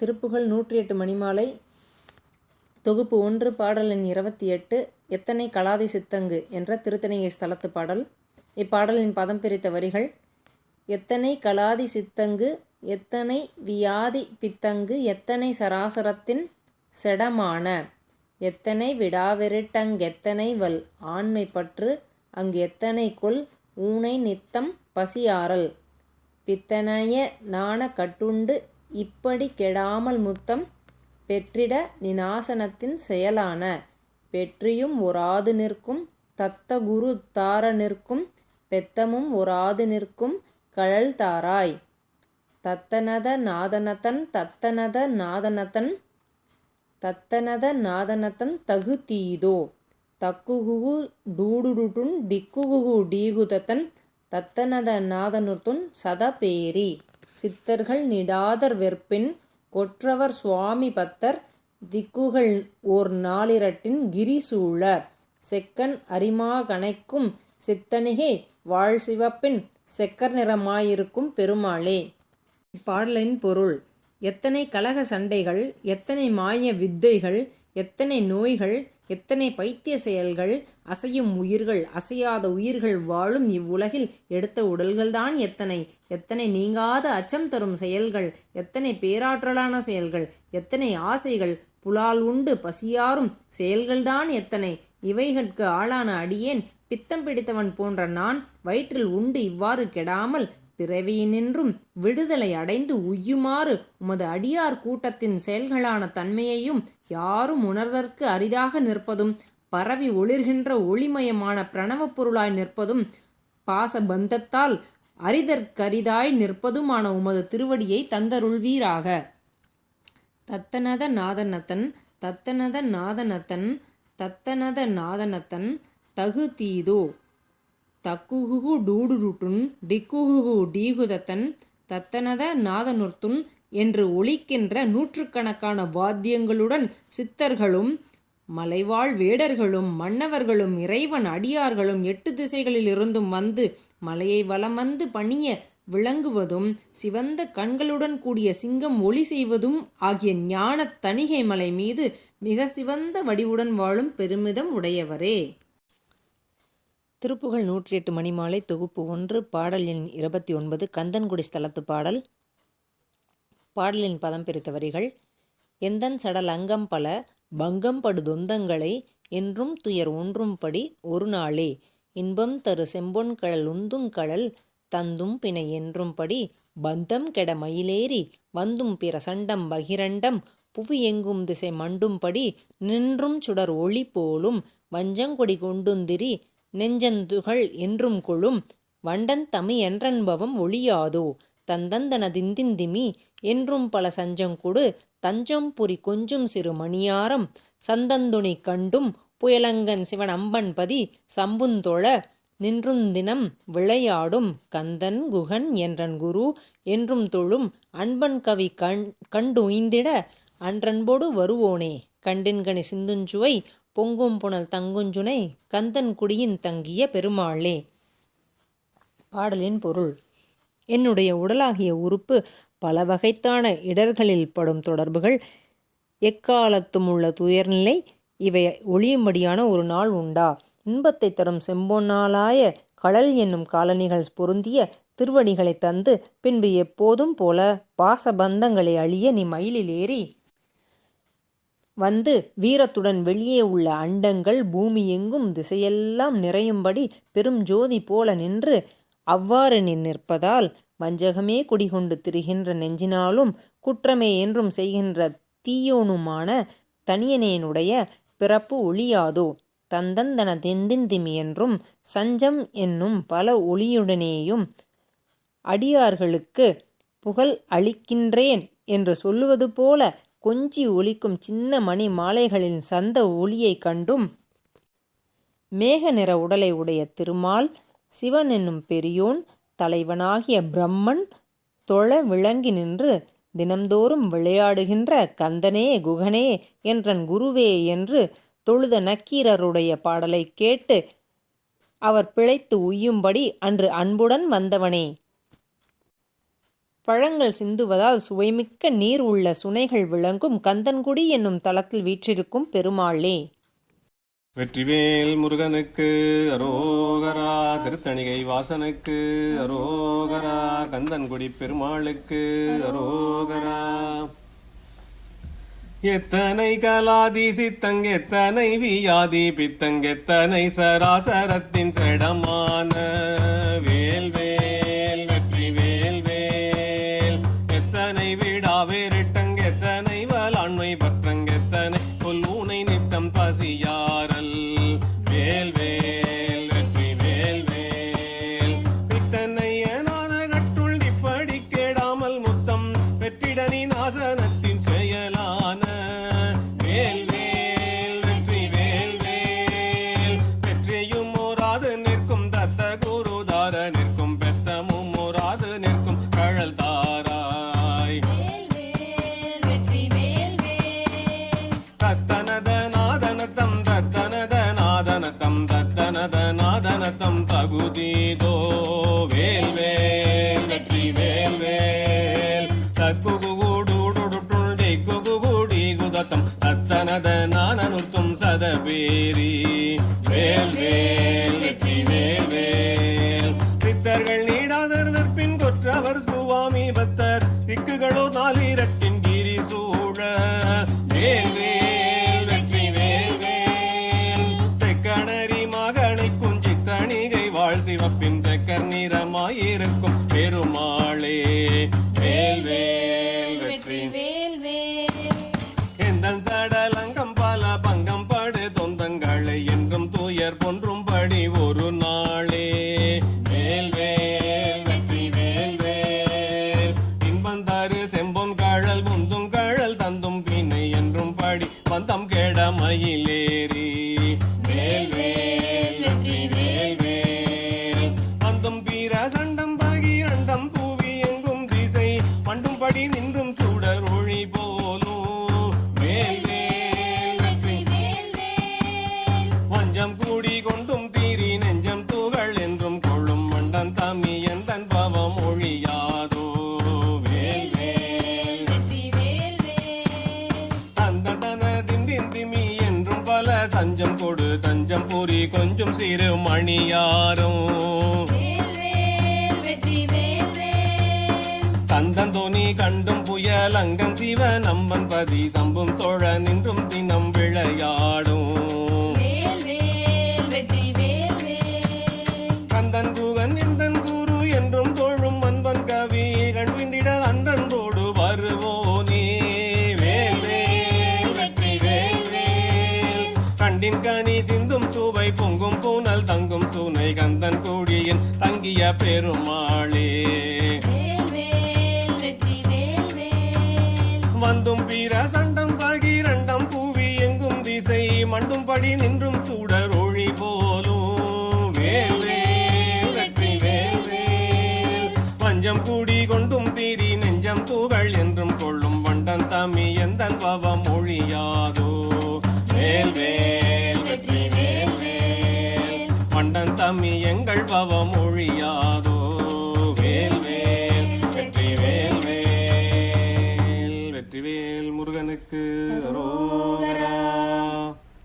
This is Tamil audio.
திருப்புகழ் நூற்றி எட்டு மணிமாலை தொகுப்பு ஒன்று பாடல் எண் இருபத்தி எட்டு எத்தனை கலாதி சித்தங்கு என்ற திருத்தணிகை ஸ்தலத்து பாடல். இப்பாடலின் பதம் பிரித்த வரிகள் எத்தனை கலாதி சித்தங்கு எத்தனை வியாதி பித்தங்கு எத்தனை சராசரத்தின் செடமான எத்தனை விடாவிருட்டங்கெத்தனை வல் ஆண்மை பற்று அங்கு எத்தனை கொல் ஊனை நித்தம் பசியாறல் பித்தனைய நாண கட்டுண்டு இப்படி கெடாமல் முத்தம் பெற்றிட நினாசனத்தின் செயலான. பெற்றியும் ஒராது நிற்கும் தத்தகுரு தார நிற்கும் பெத்தமும் ஒராது நிற்கும் கழல் தாராய். தத்தனத நாதனத்தன் தத்தனத நாதனத்தன் தத்தனத நாதனத்தன் தகு தீதோ தக்குகுகு டூடுடுட்டுன் டிக்குகுகு டீகுதத்தன் தத்தனத நாதனுத்துன் சதபேரி. சித்தர்கள் நிடாதர் வெற்பின் கொற்றவர் சுவாமி பத்தர் திக்குகள் ஓர் நாளிரட்டின் கிரி சூழ. செக்கன் அரிமா கணைக்கும் சித்தனிகே வாழ் சிவப்பின் செக்கர் நிறமாயிருக்கும் பெருமாளே. இப்பாடலின் பொருள் எத்தனை கலக சண்டைகள் எத்தனை மாய வித்தைகள் எத்தனை நோய்கள் எத்தனை பைத்திய செயல்கள் அசையும் உயிர்கள் அசையாத உயிர்கள் வாழும் இவ்வுலகில் எடுத்த உடல்கள்தான் எத்தனை? எத்தனை நீங்காத அச்சம் தரும் செயல்கள் எத்தனை பேராற்றலான செயல்கள் எத்தனை ஆசைகள் புலால் உண்டு பசியாரும் செயல்கள்தான் எத்தனை? இவைகட்கு ஆளான அடியேன் பித்தம் பிடித்தவன் போன்ற நான் வயிற்றில் உண்டு இவ்வாறு கெடாமல் பிறவியினின்றும் விடுதலை அடைந்து உய்யுமாறு உமது அடியார் கூட்டத்தின் செயல்களான தன்மையையும் யாரும் உணர்தற்கு அரிதாக நிற்பதும் பரவி ஒளிர்கின்ற ஒளிமயமான பிரணவப் பொருளாய் நிற்பதும் பாசபந்தத்தால் அரிதற்கரிதாய் நிற்பதுமான உமது திருவடியை தந்தருள்வீராக. தத்தனத நாதனத்தன் தத்தனத நாதனத்தன் தத்தனத நாதனத்தன் தகு தீதோ தக்குகுகு டூடுருட்டுன் டிக்குகுகு டீகுதத்தன் தத்தனத நாதனுர்த்துன் என்று ஒலிக்கின்ற நூற்றுக்கணக்கான வாத்தியங்களுடன் சித்தர்களும் மலைவாழ் வேடர்களும் மன்னவர்களும் இறைவன் அடியார்களும் எட்டு திசைகளிலிருந்தும் வந்து மலையை வலம் வந்து பணிய விளங்குவதும் சிவந்த கண்களுடன் கூடிய சிங்கம் ஒளி செய்வதும் ஆகிய ஞானத் தணிகை மலை மீது மிக சிவந்த வடிவுடன் வாழும் பெருமிதம் உடையவரே. திருப்புகழ் நூற்றி எட்டு மணிமாலை தொகுப்பு ஒன்று பாடல் எண் இருபத்தி ஒன்பது கந்தன்குடி ஸ்தலத்து பாடல். பாடலின் பதம் பிரித்த வரிகள் எந்தன் சடல் அங்கம் பல பங்கம் படு தொந்தங்களை என்றும் துயர் ஒன்றும் படி ஒரு நாளே. இன்பம் தரு செம்பொன் கழல் உந்தும் கழல் தந்தும் பிணை என்றும்படி பந்தம் கெட மயிலேறி வந்தும் பிற சண்டம் பகிரண்டம் புவி எங்கும் திசை மண்டும்படி நின்றும் சுடர் ஒளி போலும் வஞ்சங்கொடி கொண்டுந்திரி நெஞ்சந்துகள் என்றும் கொழும் வண்டன் தமி என்றன்பவம் ஒழியாதோ? தந்தந்தனதிந்திந்திமி என்றும் பல சஞ்சங்கொடு தஞ்சம் புரி கொஞ்சும் சிறு மணியாரம். சந்தந்துணி கண்டும் புயலங்கன் சிவன் அம்பன்பதி சம்புந்தொழ நின்றுந்தினம் விளையாடும். கந்தன் குகன் என்றன் குரு என்றும் தொழும். அன்பன் கவி கண் கண்டுய்ந்திட அன்றன்போடு வருவோனே? கண்டின்கனி சிந்துஞ்சுவை பொங்கும் புனல் தங்குஞ்சுனை கந்தன் குடியின் தங்கிய பெருமாளே. பாடலின் பொருள் என்னுடைய உடலாகிய உறுப்பு பல வகைத்தான இடர்களில் படும் தொடர்புகள் எக்காலத்தும் உள்ள துயர்நிலை இவை ஒளியும்படியான ஒரு நாள் உண்டா? இன்பத்தை தரும் செம்பொன்னாலாய கடல் என்னும் காலணிகள் பொருந்திய திருவடிகளை தந்து பின்பு எப்போதும் போல பாசபந்தங்களை அழிய நீ மயிலில் ஏறி வந்து வீரத்துடன் வெளியே உள்ள அண்டங்கள் பூமி எங்கும் திசையெல்லாம் நிறையும்படி பெரும் ஜோதி போல நின்று அவ்வாறு நீ நிற்பதால் வஞ்சகமே குடிகொண்டு திரிகின்ற நெஞ்சினாலும் குற்றமே என்றும் செய்கின்ற தீயோனுமான தனியனேனுடைய பிறப்பு ஒளியாதோ தந்தந்தன தெந்திந்திமி என்றும் சஞ்சம் என்னும் பல ஒளியுடனேயும் அடியார்களுக்கு புகழ் அளிக்கின்றேன் என்று சொல்லுவது போல கொஞ்சி ஒலிக்கும் சின்ன மணி மாலைகளின் சந்த ஒளியைக் கண்டும் மேக நிற உடலை உடைய திருமால் சிவன் என்னும் பெரியோன் தலைவனாகிய பிரம்மன் தொழ விளங்கி நின்று தினம்தோறும் விளையாடுகின்ற கந்தனே குகனே என்றன் குருவே என்று தொழுத நக்கீரருடைய பாடலை கேட்டு அவர் பிழைத்து உய்யும்படி அன்று அன்புடன் வந்தவனே. பழங்கள் சிந்துவதால் சுவைமிக்க நீர் உள்ள சுனைகள் விளங்கும் கந்தன்குடி என்னும் தளத்தில் வீற்றிருக்கும் பெருமாளே. வெற்றிவேல் முருகனுக்கு அரோகரா திருத்தணிகை வாசனுக்கு அரோகரா கந்தன்குடி பெருமாளுக்கு அரோகரா. எத்தனை கலாதி சித்தங் எத்தனை வியாதி பித்தங் எத்தனை சராசரத்தின் செடமான வலாண்மை சதபேரி வேல் வேல் வெற்றி வேல் வேல் சித்தர்கள் நீடாதர் நிற்பின் கொற்றவர் சுவாமி பத்தர் திக்குகளோ நாலிரட்டின் கிரி சூழ. வேல் வேல் வெற்றி வேல் வேல் செக்கணரி மகனை குஞ்சி தணிகை வாழ் சிவப்பின் செக்கர் நிறமாயிருக்கும் பெருமாளே. கொஞ்சம் பொறி கொஞ்சம் சிறு மணியாரும். சந்தந்தோனி கண்டும் புயல் அங்கன் சிவ நம்பன் பதி சம்பும் தோழ நின்றும் தினம் விளையாடும். கண்டின் கனி சிந்தும் சுவை பொங்கும் பூனல் தங்கும் துணை கந்தன் கூடியின் தங்கிய பெருமாளே. வந்தும் பீர சண்டம் பகிரண்டம் பூவி எங்கும் திசை மண்டும் படி நின்றும் சூடர் ஒளி போலும். பஞ்சம் கூடி கொண்டும் தீரி நெஞ்சம் தூகள் என்றும் கொள்ளும் வண்டன் தமி எந்தன் பவம் ஒழியாதோ. எங்கள்